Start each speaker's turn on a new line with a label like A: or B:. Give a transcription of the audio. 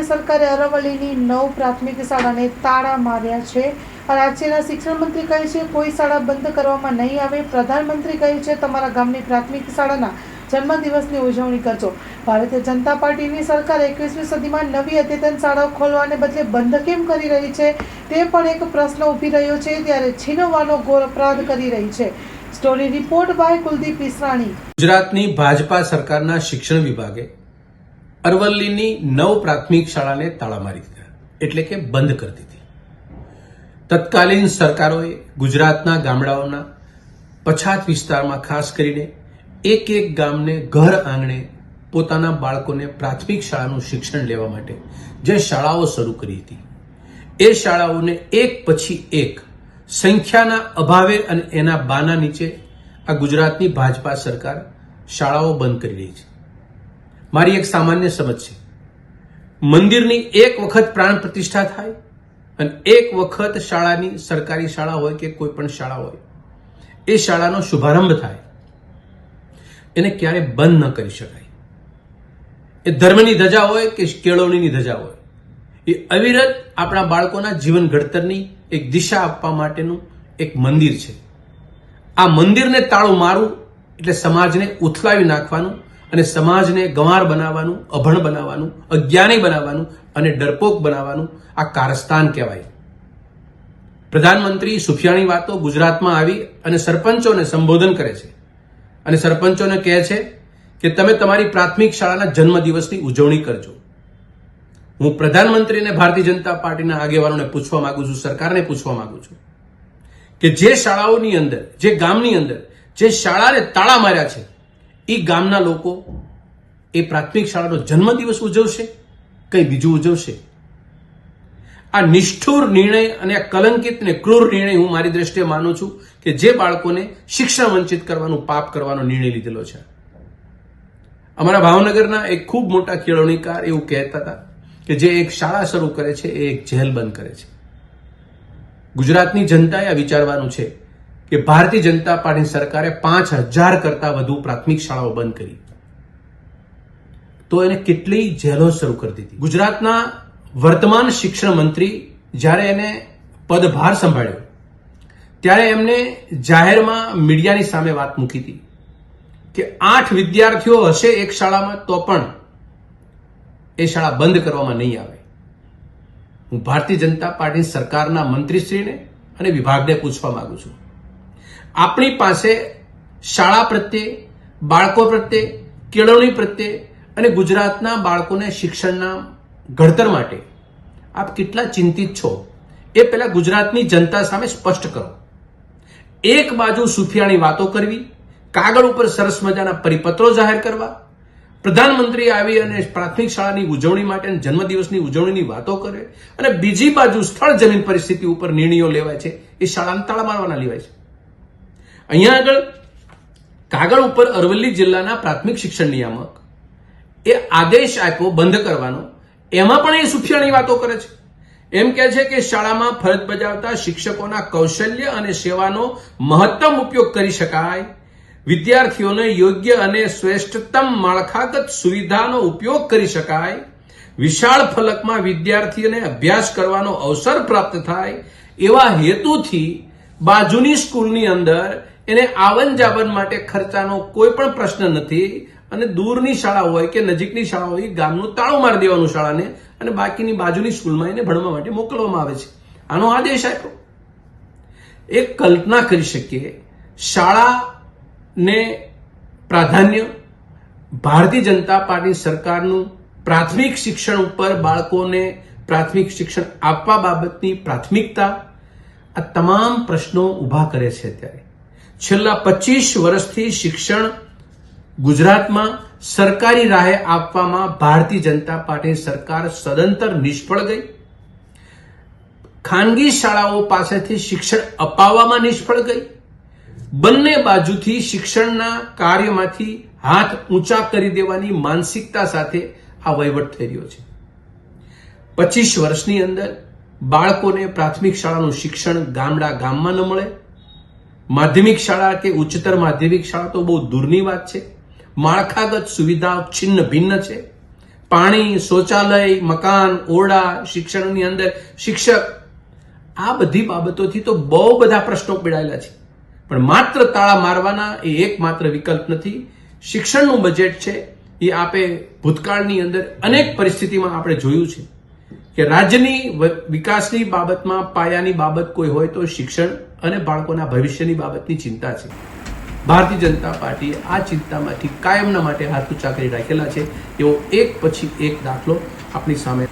A: રાજ્ય સરકારે અરવલ્લીની નવ પ્રાથમિક શાળાને તાળા માર્યા છે. રાજ્યના શિક્ષણ મંત્રી કહે છે, કોઈ શાળા બંધ કરવામાં નહીં આવે. પ્રધાનમંત્રી કહે છે, તમારા ગામની પ્રાથમિક શાળાના જન્મદિવસની ઉજવણી કરજો. ભારતીય જનતા પાર્ટીની સરકાર એકવીસમી સદીમાં નવી અદ્યતન શાળાઓ ખોલવાને બદલે બંધ કેમ કરી રહી છે? તે પણ એક પ્રશ્ન ઊભી રહ્યો છે, ત્યારે છીનવવાનો ઘોર અપરાધ કરી રહી છે. Story report by Kuldeep Israni.
B: ગુજરાતની ભાજપા સરકારના શિક્ષણ વિભાગે અરવલ્લીની નવ પ્રાથમિક શાળાને તાળા મારી દીધા, એટલે કે બંધ કરી દીધી. તત્કાલીન સરકારોએ ગુજરાતના ગામડાઓના પછાત વિસ્તારમાં ખાસ કરીને એક એક ગામને ઘર આંગણે પોતાના બાળકોને પ્રાથમિક શાળાનું શિક્ષણ લેવા માટે જે શાળાઓ શરૂ કરી હતી. એ શાળાઓને એક પછી એક સંખ્યાના અભાવે અને એના બાના નીચે આ ગુજરાતની ભાજપા સરકાર શાળાઓ બંધ કરી રહી છે. મારી એક સામાન્ય સમજ છે. મંદિરની એક વખત પ્રાણ પ્રતિષ્ઠા થાય અને એક વખત શાળાની સરકારી શાળા હોય કે કોઈ પણ શાળા હોય, એ શાળાનો શુભારંભ થાય. એને ક્યારે બંધ ન કરી શકાય. એ ધર્મની ધજા હોય કે કેળવણીની ધજા હોય, એ અવિરત આપણા બાળકોના જીવન ઘડતરની એક દિશા આપવા માટેનું એક મંદિર છે. આ મંદિરને તાળું મારવું એટલે સમાજને ઉથલાવી નાખવાનું અને સમાજને ગંવાર બનાવવાનું, અભણ બનાવવાનું, અજ્ઞાની બનાવવાનું અને ડરપોક બનાવવાનું આ કારસ્તાન કહેવાય. પ્રધાનમંત્રી સુફિયાણી વાતો ગુજરાતમાં આવી અને સરપંચોને સંબોધન કરે છે. અને સરપંચોને કહે છે કે તમે તમારી પ્રાથમિક શાળાના જન્મદિવસની ઉજવણી કરજો. હું પ્રધાનમંત્રી અને ભારતીય જનતા પાર્ટીના આગેવાનોને પૂછવા માંગુ છું, સરકારને પૂછવા માંગુ છું કે જે શાળાઓની અંદર, જે ગામની અંદર, જે શાળાને તાળા માર્યા છે એ ગામના લોકો એ પ્રાથમિક શાળાનો જન્મદિવસ ઉજવશે, કંઈ બીજું ઉજવશે? આ નિષ્ઠુર નિર્ણય અને આ કલંકિત અને ક્રૂર નિર્ણય હું મારી દ્રષ્ટિએ માનું છું કે જે બાળકોને શિક્ષણ વંચિત કરવાનું, પાપ કરવાનો નિર્ણય લીધેલો છે. અમારા ભાવનગરના એક ખૂબ મોટા કેળવણીકાર એવું કહેતા હતા કે જે એક શાળા શરૂ કરે છે, એ એક જેલ બંધ કરે છે. ગુજરાતની જનતાએ આ વિચારવાનું છે કે ભારતીય જનતા પાર્ટી સરકારે પાંચ હજાર કરતા વધુ પ્રાથમિક શાળાઓ બંધ કરી. તો એને કેટલી જેલો શરૂ કરી દીધી. ગુજરાતના વર્તમાન શિક્ષણ મંત્રી જ્યારે એને પદભાર સંભાળ્યો, ત્યારે એમને જાહેરમાં મીડિયાની સામે વાત મૂકી હતી કે આઠ વિદ્યાર્થીઓ હશે એક શાળામાં તો પણ એ શાળા બંધ કરવામાં નહીં આવે. હું ભારતીય જનતા પાર્ટી સરકારના મંત્રીશ્રીને અને વિભાગને પૂછવા માંગુ છું. આપણી પાસે શાળા પ્રત્યે, બાળકો પ્રત્યે, કેળવણી પ્રત્યે અને ગુજરાતના બાળકોને શિક્ષણના ઘડતર માટે આપ કેટલા ચિંતિત છો? એ પહેલા ગુજરાતની જનતા સામે સ્પષ્ટ કરો. એક બાજુ સુફિયાની વાતો કરવી, કાગળ ઉપર સરસ મજાના પરિપત્રો જાહેર કરવા, પ્રધાનમંત્રી આવી અને પ્રાથમિક શાળાની ઉજવણી માટે જન્મદિવસની ઉજવણીની વાતો કરે અને બીજી બાજુ સ્થળ જમીન પરિસ્થિતિ ઉપર નિર્ણયો લેવાય છે, એ શાળાને તાળા મારવાના લેવાય છે. અહીંયા આગળ કાગળ ઉપર અરવલ્લી જિલ્લાના પ્રાથમિક શિક્ષણ નિયામક એ આદેશ આપ્યો બંધ કરવાનો. એમાં પણ એ સુફિયાની વાતો કરે છે. એમ કહે છે કે શાળામાં ફરજ બજાવતા શિક્ષકોના કૌશલ્ય અને સેવાનો મહત્તમ ઉપયોગ કરી શકાય. વિદ્યાર્થીઓને યોગ્ય અને શ્રેષ્ઠતમ માળખાગત સુવિધાનો ઉપયોગ કરી શકાય. વિશાળ ફલકમાં વિદ્યાર્થીઓને અભ્યાસ કરવાનો અવસર પ્રાપ્ત થાય. એવા હેતુથી બાજુની સ્કૂલની અંદર એને આવન જાવન માટે ખર્ચાનો કોઈ પણ પ્રશ્ન નથી અને દૂરની શાળા હોય કે નજીકની શાળા હોય, ગામનું તાળું મારી દેવાનું શાળાને અને બાકીની બાજુની સ્કૂલમાં એને ભણવા માટે મોકલવામાં આવે છે. આનો આદેશ આપ્યો. એક કલ્પના કરી શકીએ. શાળાને પ્રાધાન્ય ભારતીય જનતા પાર્ટી સરકારનું પ્રાથમિક શિક્ષણ ઉપર બાળકોને પ્રાથમિક શિક્ષણ આપવા બાબતની પ્રાથમિકતા આ તમામ પ્રશ્નો ઊભા કરે છે અત્યારે. છેલ્લા પચીસ વર્ષથી શિક્ષણ ગુજરાતમાં સરકારી રાહે આપવામાં ભારતીય જનતા પાર્ટી સરકાર સદંતર નિષ્ફળ ગઈ. ખાનગી શાળાઓ પાસેથી શિક્ષણ અપાવવામાં નિષ્ફળ ગઈ. બંને બાજુથી શિક્ષણના કાર્યમાંથી હાથ ઊંચા કરી દેવાની માનસિકતા સાથે આ વહીવટ થઈ રહ્યો છે. પચીસ વર્ષની અંદર બાળકોને પ્રાથમિક શાળાનું શિક્ષણ ગામડા ગામમાં ન મળે. માધ્યમિક શાળા કે ઉચ્ચતર માધ્યમિક શાળા તો બહુ દૂરની વાત છે. માળખાગત સુવિધાઓ છિન્ન ભિન્ન છે. પાણી, શૌચાલય, મકાન, ઓરડા, શિક્ષણની અંદર શિક્ષક, આ બધી બાબતોથી તો બહુ બધા પ્રશ્નો પીડાયેલા છે. પણ માત્ર તાળા મારવાના એ એકમાત્ર વિકલ્પ નથી. શિક્ષણનું બજેટ છે એ આપે ભૂતકાળની અંદર અનેક પરિસ્થિતિમાં આપણે જોયું છે. કે રાજ્યની વિકાસની બાબતમાં પાયાની બાબત કોઈ હોય તો શિક્ષણ અને બાળકોના ભવિષ્યની બાબતની ચિંતા છે. ભારતીય જનતા પાર્ટીએ આ ચિંતામાંથી કાયમના માટે હાથ ચાકરી રાખેલા છે. એવો એક પછી એક દાખલો આપણી સામે